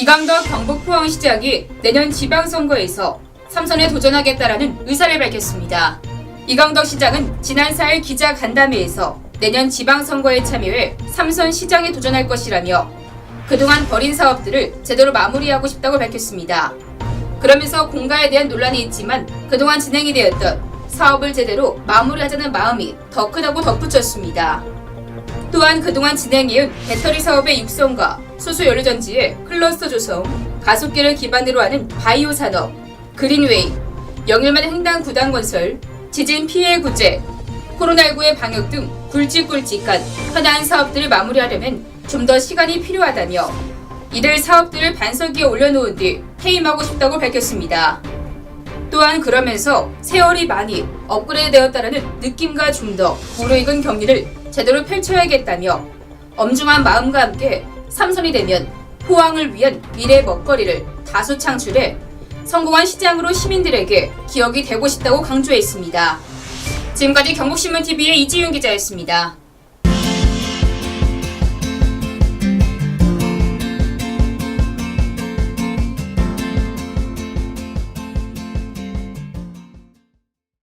이강덕 경북 포항시장이 내년 지방선거에서 삼선에 도전하겠다라는 의사를 밝혔습니다. 이강덕 시장은 지난 4일 기자 간담회에서 내년 지방선거에 참여해 삼선 시장에 도전할 것이라며 그동안 벌인 사업들을 제대로 마무리하고 싶다고 밝혔습니다. 그러면서 공가에 대한 논란이 있지만 그동안 진행이 되었던 사업을 제대로 마무리하자는 마음이 더 크다고 덧붙였습니다. 또한 그동안 진행해온 배터리 사업의 육성과 수소 연료 전지의 클러스터 조성, 가속기를 기반으로 하는 바이오 산업, 그린웨이, 영일만 횡단 구단 건설, 지진 피해 구제, 코로나19의 방역 등 굵직굵직한 현안 사업들을 마무리하려면 좀 더 시간이 필요하다며 이들 사업들을 반석 위에 올려놓은 뒤 퇴임하고 싶다고 밝혔습니다. 또한 그러면서 세월이 많이 업그레이드 되었다는 느낌과 좀 더 무르익은 경기를 제대로 펼쳐야겠다며 엄중한 마음과 함께 삼선이 되면 포항을 위한 미래 먹거리를 다수 창출해 성공한 시장으로 시민들에게 기억이 되고 싶다고 강조했습니다. 지금까지 경북신문TV의 이지윤 기자였습니다.